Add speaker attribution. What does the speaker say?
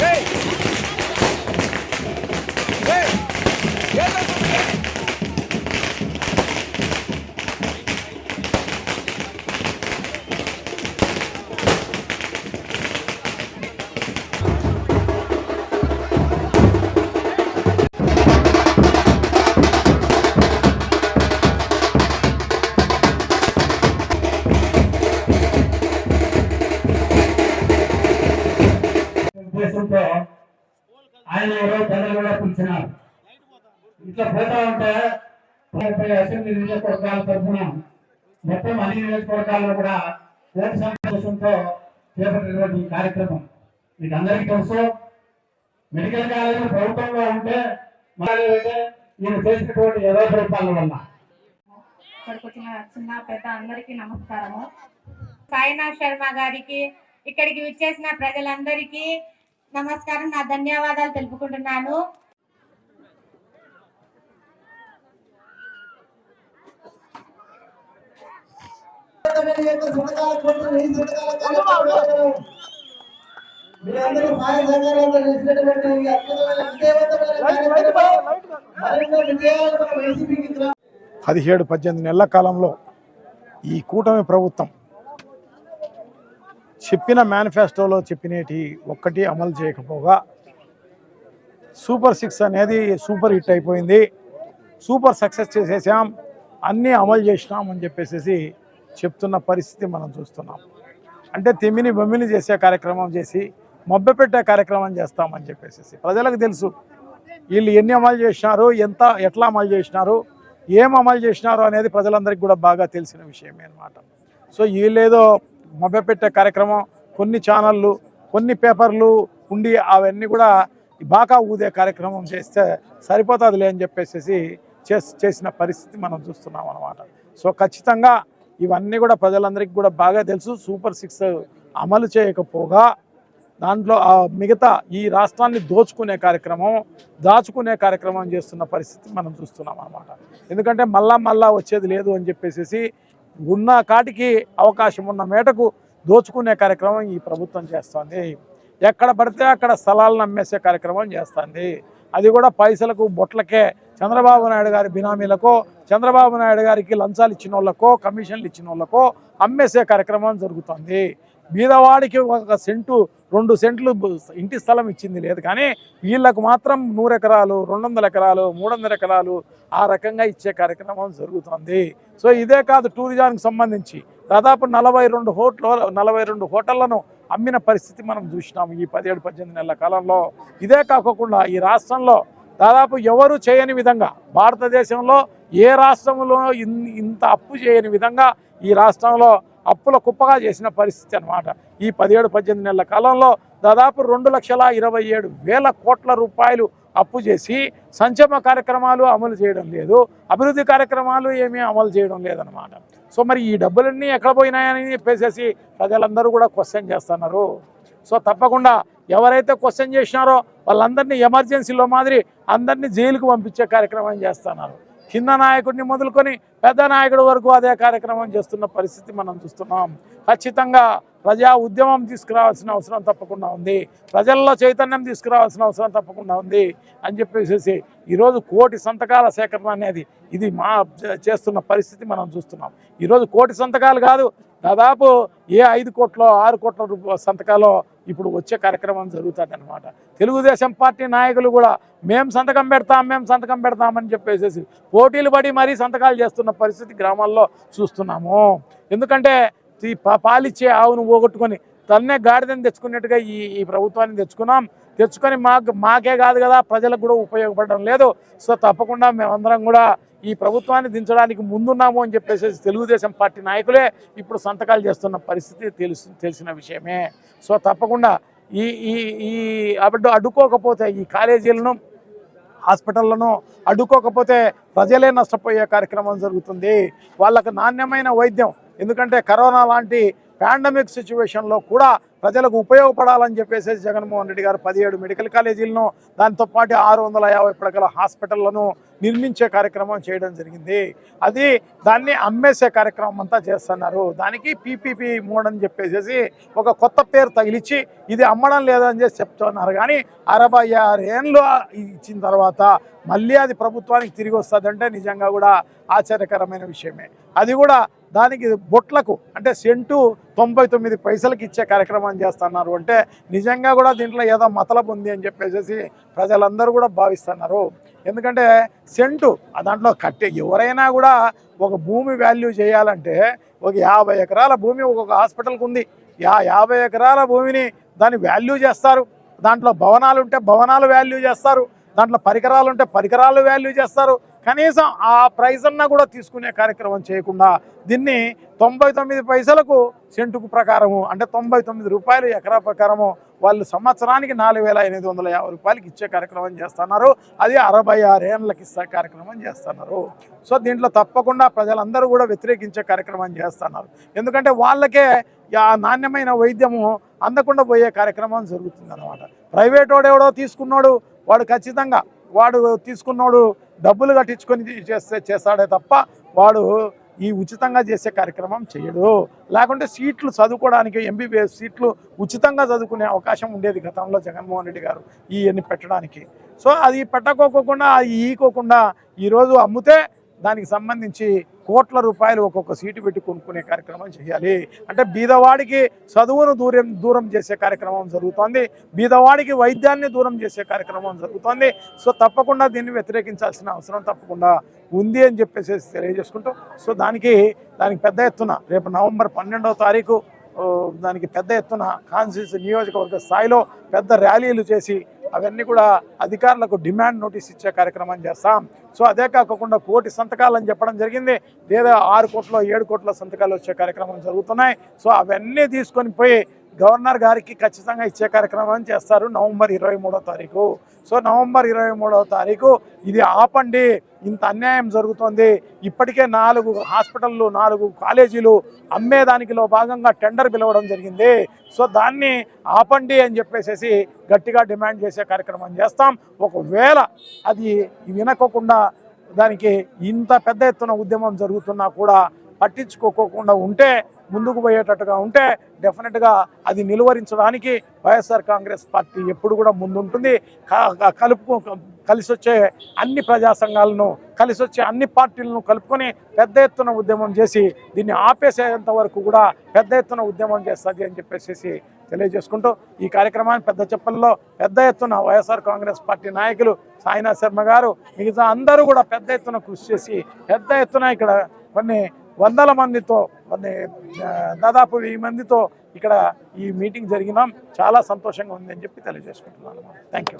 Speaker 1: Hey! ఉద్దేశంతో ఆయన ఎవరో ప్రజలు కూడా పిలిచినారు. ఇట్లా పోతా ఉంటే అసెంబ్లీ నియోజకవర్గాల తరఫున మొత్తం అన్ని నియోజకవర్గాల్లో కూడా ఓటు సమావేశంతో చేపట్టినటువంటి ఈ కార్యక్రమం. మీకు అందరికీ తెలుసు మెడికల్ కాలేజీ ప్రభుత్వంలో ఉంటే మరి ఈయన చేసినటువంటి ఇరవై రూపాయల వల్ల.
Speaker 2: ఇక్కడికి వచ్చిన చిన్న పెద్ద అందరికీ నమస్కారము. సాయినాథ్ శర్మ గారికి ఇక్కడికి విచ్చేసిన ప్రజలందరికీ నమస్కారం నా ధన్యవాదాలు తెలుపుకుంటున్నాను.
Speaker 3: మీరందరూ సహాయ సహకారాలతో చేసినటువంటి విజయాలు
Speaker 4: పదిహేడు పద్దెనిమిది నెలల కాలంలో ఈ కూటమి ప్రభుత్వం చెప్పిన మేనిఫెస్టోలో చెప్పినటి ఒక్కటి అమలు చేయకపోగా సూపర్ సిక్స్ అనేది సూపర్ హిట్ అయిపోయింది. సూపర్ సక్సెస్ చేసేసాం. అన్నీ అమలు చేసినాం అని చెప్పేసి చెప్తున్న పరిస్థితి మనం చూస్తున్నాం. అంటే తిమ్మిని బొమ్మిని చేసే కార్యక్రమం చేసి మబ్బెపెట్టే కార్యక్రమం చేస్తామని చెప్పేసి ప్రజలకు తెలుసు వీళ్ళు ఎన్ని అమలు చేసినారు ఎంత ఎట్లా అమలు చేసినారు ఏం అమలు చేసినారు అనేది ప్రజలందరికీ కూడా బాగా తెలిసిన విషయమే అనమాట సో వీళ్ళేదో మభ్యపెట్టే కార్యక్రమం కొన్ని ఛానళ్ళు కొన్ని పేపర్లు ఉండి అవన్నీ కూడా బాగా ఊదే కార్యక్రమం చేస్తే సరిపోతుందిలే అని చెప్పేసి చేస్- చేసిన పరిస్థితి మనం చూస్తున్నాం అనమాట సో ఖచ్చితంగా ఇవన్నీ కూడా ప్రజలందరికీ కూడా బాగా తెలుసు. సూపర్ సిక్స్ అమలు చేయకపోగా దాంట్లో మిగతా ఈ రాష్ట్రాన్ని దోచుకునే కార్యక్రమం దాచుకునే కార్యక్రమం చేస్తున్న పరిస్థితి మనం చూస్తున్నాం అనమాట ఎందుకంటే మళ్ళా మళ్ళా వచ్చేది లేదు అని చెప్పేసి ఉన్న కాటికి అవకాశం ఉన్న మేటకు దోచుకునే కార్యక్రమం ఈ ప్రభుత్వం చేస్తుంది. ఎక్కడ పడితే అక్కడ స్థలాలను అమ్మేసే కార్యక్రమం చేస్తుంది. అది కూడా పైసలకు బొట్లకే చంద్రబాబు నాయుడు గారి బినామీలకో చంద్రబాబు నాయుడు గారికి లంచాలు ఇచ్చిన వాళ్ళకో కమిషన్లు ఇచ్చిన వాళ్ళకో అమ్మేసే కార్యక్రమం జరుగుతుంది. బీదవాడికి ఒక సెంటు రెండు సెంట్లు ఇంటి స్థలం ఇచ్చింది లేదు. కానీ వీళ్ళకు మాత్రం నూరు ఎకరాలు రెండు వందల ఎకరాలు మూడు వందల ఎకరాలు ఆ రకంగా ఇచ్చే కార్యక్రమం జరుగుతుంది. సో ఇదే కాదు టూరిజానికి సంబంధించి. దాదాపు నలభై రెండు హోటల్ నలభై రెండు హోటళ్ళను అమ్మిన పరిస్థితి మనం చూసినాం ఈ పదిహేడు పద్దెనిమిది నెలల కాలంలో. ఇదే కాకుండా ఈ రాష్ట్రంలో దాదాపు ఎవరు చేయని విధంగా భారతదేశంలో ఏ రాష్ట్రంలో ఇన్- ఇంత అప్పు చేయని విధంగా ఈ రాష్ట్రంలో అప్పుల కుప్పగా చేసిన పరిస్థితి అన్నమాట. ఈ పదిహేడు పద్దెనిమిది నెలల కాలంలో దాదాపు రెండు లక్షల ఇరవై ఏడు వేల కోట్ల రూపాయలు అప్పు చేసి సంక్షేమ కార్యక్రమాలు అమలు చేయడం లేదు. అభివృద్ధి కార్యక్రమాలు ఏమీ అమలు చేయడం లేదనమాట సో మరి ఈ డబ్బులన్నీ ఎక్కడ పోయినాయని చెప్పేసేసి ప్రజలందరూ కూడా క్వశ్చన్ చేస్తున్నారు. సో తప్పకుండా ఎవరైతే క్వశ్చన్ చేసినారో వాళ్ళందరినీ ఎమర్జెన్సీలో మాదిరి అందరినీ జైలుకు పంపించే కార్యక్రమం చేస్తున్నారు. కింద నాయకుడిని మొదలుకొని పెద్ద నాయకుడి వరకు అదే కార్యక్రమం చేస్తున్న పరిస్థితి మనం చూస్తున్నాం. ఖచ్చితంగా ప్రజా ఉద్యమం తీసుకురావాల్సిన అవసరం తప్పకుండా ఉంది. ప్రజల్లో చైతన్యం తీసుకురావాల్సిన అవసరం తప్పకుండా ఉంది అని చెప్పేసి ఈరోజు కోటి సంతకాల సేకరణ అనేది ఇది మా చేస్తున్న పరిస్థితి మనం చూస్తున్నాం. ఈరోజు కోటి సంతకాలు కాదు దాదాపు ఏ ఐదు కోట్ల ఆరు కోట్ల రూపాయల సంతకాలు ఇప్పుడు వచ్చే కార్యక్రమం జరుగుతుంది అనమాట తెలుగుదేశం పార్టీ నాయకులు కూడా మేం సంతకం పెడతాం మేము సంతకం పెడతామని చెప్పేసేసి పోటీలు పడి మరీ సంతకాలు చేస్తున్న పరిస్థితి గ్రామాల్లో చూస్తున్నాము. ఎందుకంటే ఈ పాలిచ్చే ఆవును పోగొట్టుకొని తన్నే గాడిదని తెచ్చుకున్నట్టుగా ఈ ఈ ప్రభుత్వాన్ని తెచ్చుకున్నాం. తెచ్చుకొని మాకు మాకే కాదు కదా ప్రజలకు కూడా ఉపయోగపడడం లేదు. సో తప్పకుండా మేమందరం కూడా ఈ ప్రభుత్వాన్ని దించడానికి ముందున్నాము అని చెప్పేసి తెలుగుదేశం పార్టీ నాయకులే ఇప్పుడు సంతకాలు చేస్తున్న పరిస్థితి తెలుసు తెలిసిన విషయమే. సో తప్పకుండా ఈ ఈ ఈ అడ్డు అడ్డుకోకపోతే ఈ కాలేజీలను హాస్పిటళ్ళను అడ్డుకోకపోతే ప్రజలే నష్టపోయే కార్యక్రమం జరుగుతుంది. వాళ్ళకు నాణ్యమైన వైద్యం ఎందుకంటే కరోనా లాంటి పాండమిక్ సిచ్యువేషన్లో కూడా ప్రజలకు ఉపయోగపడాలని చెప్పేసి జగన్మోహన్ రెడ్డి గారు పదిహేడు మెడికల్ కాలేజీలను దాంతో పాటు ఆరు వందల యాభై పడకల హాస్పిటళ్ళను నిర్మించే కార్యక్రమం చేయడం జరిగింది. అది దాన్ని అమ్మేసే కార్యక్రమం అంతా చేస్తున్నారు. దానికి పీపీపీ మోడ్ అని చెప్పేసి ఒక కొత్త పేరు తగిలిచ్చి ఇది అమ్మడం లేదని చెప్పి చెప్తున్నారు. కానీ అరవై ఆరు ఇచ్చిన తర్వాత మళ్ళీ అది ప్రభుత్వానికి తిరిగి వస్తుందంటే నిజంగా కూడా ఆశ్చర్యకరమైన విషయమే. అది కూడా దానికి బొట్లకు అంటే సెంటు తొంభై తొమ్మిది పైసలకి ఇచ్చే కార్యక్రమం చేస్తున్నారు అంటే నిజంగా కూడా దీంట్లో ఏదో మతలబు ఉంది అని చెప్పేసి ప్రజలందరూ కూడా భావిస్తున్నారు. ఎందుకంటే సెంటు దాంట్లో కట్టే ఎవరైనా కూడా ఒక భూమి వాల్యూ చేయాలంటే ఒక యాభై ఎకరాల భూమి ఒక్కొక్క హాస్పిటల్కి ఉంది. యా యాభై ఎకరాల భూమిని దాన్ని వాల్యూ చేస్తారు. దాంట్లో భవనాలు ఉంటే భవనాలు వాల్యూ చేస్తారు. దాంట్లో పరికరాలు ఉంటే పరికరాలు వాల్యూ చేస్తారు. కనీసం ఆ ప్రైజ్ అన్నా కూడా తీసుకునే కార్యక్రమం చేయకుండా దీన్ని తొంభై తొమ్మిది పైసలకు సెంటుకు ప్రకారము అంటే తొంభై తొమ్మిది రూపాయలు ఎకరా ప్రకారము వాళ్ళు సంవత్సరానికి నాలుగు వేల ఎనిమిది వందల యాభై రూపాయలకి ఇచ్చే కార్యక్రమం చేస్తున్నారు. అది అరవై ఆరు ఏళ్ళకి ఇచ్చే కార్యక్రమం చేస్తున్నారు. సో దీంట్లో తప్పకుండా ప్రజలందరూ కూడా వ్యతిరేకించే కార్యక్రమం చేస్తున్నారు. ఎందుకంటే వాళ్ళకే ఆ నాణ్యమైన వైద్యము అందకుండా పోయే కార్యక్రమం జరుగుతుంది అనమాట ప్రైవేట్ వాడు ఎవడో తీసుకున్నాడు వాడు ఖచ్చితంగా వాడు తీసుకున్నాడు డబ్బులు కట్టించుకొని చేస్తే చేస్తాడే తప్ప వాడు ఈ ఉచితంగా చేసే కార్యక్రమం చేయడు. లేకుంటే సీట్లు చదువుకోవడానికి ఎంబీబీఎస్ సీట్లు ఉచితంగా చదువుకునే అవకాశం ఉండేది గతంలో జగన్మోహన్ రెడ్డి గారు ఇవన్నీ పెట్టడానికి. సో అది పెట్టకోకుండా అది ఈకోకుండా ఈరోజు అమ్మితే దానికి సంబంధించి కోట్ల రూపాయలు ఒక్కొక్క సీటు పెట్టి కొనుక్కునే కార్యక్రమం చేయాలి. అంటే బీదవాడికి చదువును దూరం దూరం చేసే కార్యక్రమం జరుగుతోంది. బీదవాడికి వైద్యాన్ని దూరం చేసే కార్యక్రమం జరుగుతోంది. సో తప్పకుండా దీన్ని వ్యతిరేకించాల్సిన అవసరం తప్పకుండా ఉంది అని చెప్పేసి తెలియజేసుకుంటూ సో దానికి దానికి పెద్ద ఎత్తున రేపు నవంబర్ పన్నెండవ తారీఖు దానికి పెద్ద ఎత్తున కాన్స్టిట్యూన్సీ నియోజకవర్గ స్థాయిలో పెద్ద ర్యాలీలు చేసి అవన్నీ కూడా అధికారులకు డిమాండ్ నోటీస్ ఇచ్చే కార్యక్రమం చేస్తాం. సో అదే కాకుండా కోటి సంతకాలు అని చెప్పడం జరిగింది. లేదా ఆరు కోట్ల ఏడు కోట్ల సంతకాలు వచ్చే కార్యక్రమం జరుగుతున్నాయి. సో అవన్నీ తీసుకొని పోయి గవర్నర్ గారికి ఖచ్చితంగా ఇచ్చే కార్యక్రమం చేస్తారు నవంబర్ ఇరవై మూడో తారీఖు. సో నవంబర్ ఇరవై మూడవ తారీఖు ఇది ఆపండి. ఇంత అన్యాయం జరుగుతోంది. ఇప్పటికే నాలుగు హాస్పిటళ్ళు నాలుగు కాలేజీలు అమ్మేదానికిలో భాగంగా టెండర్ పిలవడం జరిగింది. సో దాన్ని ఆపండి అని చెప్పేసి గట్టిగా డిమాండ్ చేసే కార్యక్రమం చేస్తాం. ఒకవేళ అది వినకోకుండా దానికి ఇంత పెద్ద ఎత్తున ఉద్యమం జరుగుతున్నా కూడా పట్టించుకోకుండా ఉంటే ముందుకు పోయేటట్టుగా ఉంటే డెఫినెట్గా అది నిలువరించడానికి వైఎస్ఆర్ కాంగ్రెస్ పార్టీ ఎప్పుడు కూడా ముందుంటుంది. క- కలుపు కలిసి వచ్చే అన్ని ప్రజా సంఘాలను కలిసి వచ్చే అన్ని పార్టీలను కలుపుకొని పెద్ద ఎత్తున ఉద్యమం చేసి దీన్ని ఆపేసేంత వరకు కూడా పెద్ద ఎత్తున ఉద్యమం చేస్తుంది అని చెప్పేసి తెలియజేసుకుంటూ ఈ కార్యక్రమాన్ని పెద్ద చెప్పల్లో పెద్ద ఎత్తున వైఎస్ఆర్ కాంగ్రెస్ పార్టీ నాయకులు సాయినాథ్ శర్మ గారు మిగతా అందరూ కూడా పెద్ద ఎత్తున కృషి చేసి పెద్ద ఎత్తున ఇక్కడ కొన్ని వందల మందితో కొన్ని దాదాపు వెయ్యి మందితో ఇక్కడ ఈ మీటింగ్ జరిగినాం. చాలా సంతోషంగా ఉంది అని చెప్పి తెలియజేసుకుంటున్నాను. Thank you